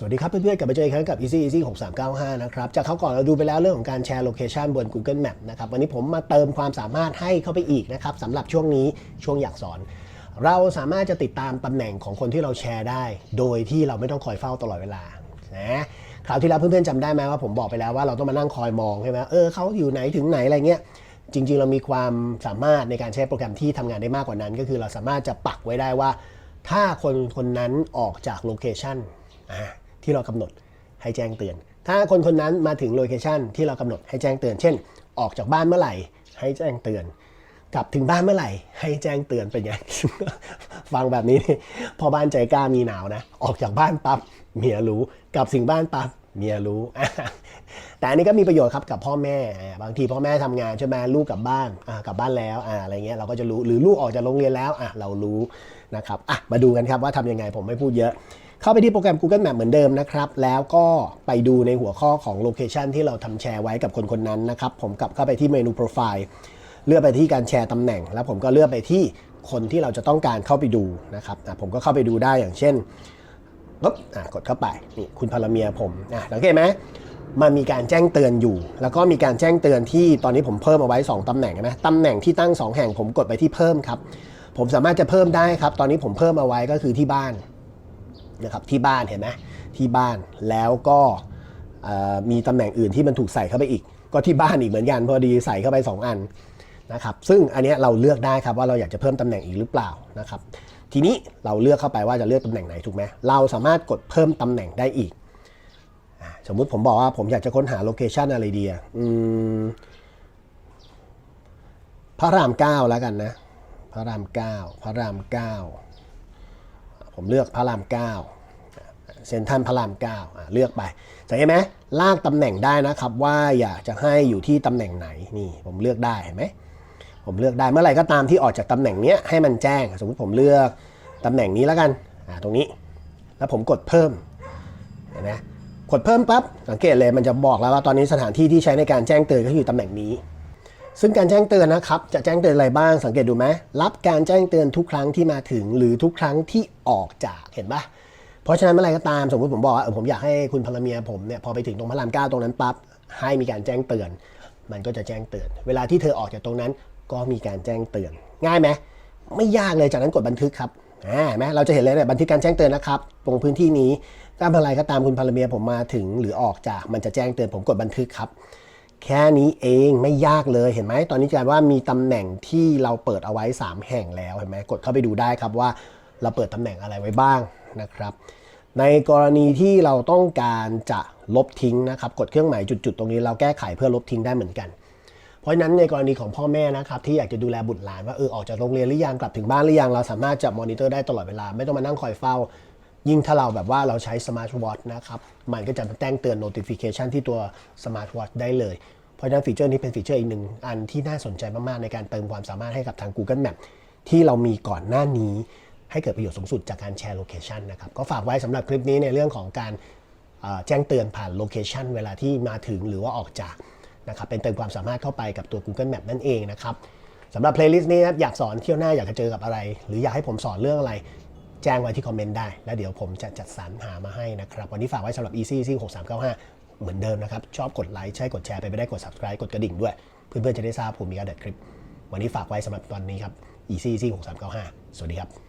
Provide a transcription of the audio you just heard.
สวัสดีครับเพื่อนๆกลับมาเจออีกครั้งกับ Easy Easy 6395 นะครับจากคราก่อนเราดูไปแล้วเรื่องของการแชร์โลเคชันบน Google Map นะครับวันนี้ผมมาเติมความสามารถให้เข้าไปอีกนะครับสำหรับช่วงนี้ช่วงอยากสอน เราสามารถจะติดตามตำแหน่งของคนที่เราแชร์ได้ โดยที่เราไม่ต้องคอยเฝ้าตลอดเวลานะคราวที่แล้วเพื่อนๆจำได้ไหมว่าผมบอกไปแล้วว่าเราต้องมานั่งคอยมองใช่ไหมเออเขาอยู่ไหนถึงไหนอะไรเงี้ยจริงๆ เรามีความสามารถในการใช้โปรแกรมที่ทำงานได้มากกว่านั้น ก็คือเราสามารถจะปักไว้ได้ว่า ถ้าคนคนนั้นออกจากโลเคชันอ่า ที่เรากำหนดให้แจ้งเตือน ถ้าคนคนนั้นมาถึงโลเคชันที่เรากำหนดให้แจ้งเตือน เช่น ออกจากบ้านเมื่อไหร่ให้แจ้งเตือน กลับถึงบ้านเมื่อไหร่ ให้แจ้งเตือนเป็นไง ฟังแบบนี้นี่พอบ้านใจกล้ามีหนาวนะ ออกจากบ้านปั๊บเมียรู้ กลับถึงบ้านปั๊บเมียรู้ แต่อันนี้ก็มีประโยชน์ครับกับพ่อแม่ บางทีพ่อแม่ทำงานใช่ไหมลูกกลับบ้านกลับบ้านแล้วอะไรเงี้ยเราก็จะรู้หรือลูกออกจากโรงเรียนแล้วอะเรารู้นะครับอะมาดูกันครับว่าทำยังไงผมไม่พูดเยอะ เข้าไปที่โปรแกรม Google Map เหมือนเดิมนะครับ แล้วก็ไปดูในหัวข้อของโลเคชันที่เราทำแชร์ไว้กับคนคนนั้นนะครับ ผมกลับเข้าไปที่เมนูโปรไฟล์เลือกไปที่การแชร์ตำแหน่ง แล้วผมก็เลือกไปที่คนที่เราจะต้องการเข้าไปดูนะครับผมก็เข้าไปดูได้อย่างเช่นปุ๊บอะกดเข้าไปนี่คุณพลเมียผมอะสังเกตไหมมันมีการแจ้งเตือนอยู่ แล้วก็มีการแจ้งเตือนที่ตอนนี้ผมเพิ่มเอาไว้ 2ตำแหน่งนะตำแหน่งที่ตั้ง 2 แห่งผมกดไปที่เพิ่มครับ ผมสามารถจะเพิ่มได้ครับ ตอนนี้ผมเพิ่มเอาไว้ก็คือที่บ้าน นะครับที่บ้านเห็นไหมที่บ้านแล้วก็มีตำแหน่งอื่นที่มันถูกใส่เข้าไปอีก ก็ที่บ้านอีกเหมือนกันพอดีใส่เข้าไป 2 อันนะครับซึ่งอันนี้เราเลือกได้ครับว่าเราอยากจะเพิ่มตำแหน่งอีกหรือเปล่านะครับทีนี้เราเลือกเข้าไปว่าจะเลือกตำแหน่งไหนถูกไหมเราสามารถกดเพิ่มตำแหน่งได้อีก สมมุติผมบอกว่าผมอยากจะค้นหาโลเคชันอะไรดีอะอืมพระรามเก้าแล้วกันนะ พระรามเก้าพระรามเก้า ผมเลือกพระรามเก้าเซนทันพระรามเก้าเลือกไปสังเกตไหมลากตำแหน่งได้นะครับว่าอยากจะให้อยู่ที่ตำแหน่งไหนนี่ผมเลือกได้เห็นไหมผมเลือกได้เมื่อไหร่ก็ตามที่ออกจากตำแหน่งเนี้ยให้มันแจ้ง สมมติผมเลือกตำแหน่งนี้แล้วกันตรงนี้ แล้วผมกดเพิ่มเห็นไหมกดเพิ่มปั๊บสังเกตเลยมันจะบอกแล้วว่าตอนนี้สถานที่ที่ใช้ในการแจ้งเตือนก็คือตำแหน่งนี้ ซึ่งการแจ้งเตือนนะครับ จะแจ้งเตือนอะไรบ้างสังเกตดูไหมรับการแจ้งเตือนทุกครั้งที่มาถึง หรือทุกครั้งที่ออกจากเห็นปะเพราะฉะนั้นเมื่อไรก็ตามสมมติผมบอกว่าเออผมอยากให้คุณพลเมียผมเนี่ยพอไปถึงตรงพระรามเก้าตรงนั้นปั๊บให้มีการแจ้งเตือน มันก็จะแจ้งเตือน เวลาที่เธอออกจากตรงนั้น ก็มีการแจ้งเตือน ง่ายไหมไม่ยากเลยจากนั้นกดบันทึกครับอ่าไหมเราจะเห็นเลยเนี่ยบันทึกการแจ้งเตือนนะครับ ตรงพื้นที่นี้ถ้าอไรก็ตามคุณพลเมียผมมาถึงหรือออกจากมันจะแจ้งเตือนผมกดบันทึกครับ แค่นี้เองไม่ยากเลยเห็นไหมตอนนี้กลายว่ามีตำแหน่งที่เราเปิดเอาไว้ 3 แห่งแล้วเห็นไหมกดเข้าไปดูได้ครับว่าเราเปิดตำแหน่งอะไรไว้บ้างนะครับ ในกรณีที่เราต้องการจะลบทิ้งนะครับ กดเครื่องหมายจุดๆตรงนี้เราแก้ไขเพื่อลบทิ้งได้เหมือนกัน เพราะฉะนั้นในกรณีของพ่อแม่นะครับที่อยากจะดูแลบุตรหลานว่าเออออกจากโรงเรียนหรือยังกลับถึงบ้านหรือยังเราสามารถจะมอนิเตอร์ได้ตลอดเวลาไม่ต้องมานั่งคอยเฝ้า ยิ่งถ้าเราแบบว่าเราใช้สมาร์ทวอทนะครับ มันก็จะแจ้งเตือน notification ที่ตัวสมาร์ทวอทได้เลย เพราะฉะนั้นฟีเจอร์นี้เป็นฟีเจอร์อีกหนึ่งอันที่น่าสนใจมาก ๆ ในการเติมความสามารถให้กับทาง Google Map ที่เรามีก่อนหน้านี้ ให้เกิดประโยชน์สูงสุดจากการแชร์โลเคชันนะครับ ก็ฝากไว้สำหรับคลิปนี้ในเรื่องของการแจ้งเตือนผ่านโลเคชันเวลาที่มาถึงหรือว่าออกจากนะครับเป็นเติมความสามารถเข้าไปกับตัว Google Map นั่นเองนะครับสำหรับเพลย์ลิสต์นี้นะครับอยากสอนเที่ยวหน้าอยากจะเจอกับอะไร หรืออยากให้ผมสอนเรื่องอะไร แจ้งไว้ที่คอมเมนต์ได้ แล้วเดี๋ยวผมจะจัดสรรหามาให้นะครับ วันนี้ฝากไว้สำหรับ Easy Easy 6395 เหมือนเดิมนะครับ ชอบกดไลค์ใช่กดแชร์ไปไม่ได้กด subscribe กดกระดิ่งด้วย เพื่อนๆจะได้ทราบผมมีการเด็ดคลิป วันนี้ฝากไว้สำหรับตอนนี้ครับ Easy Easy 6395 สวัสดีครับ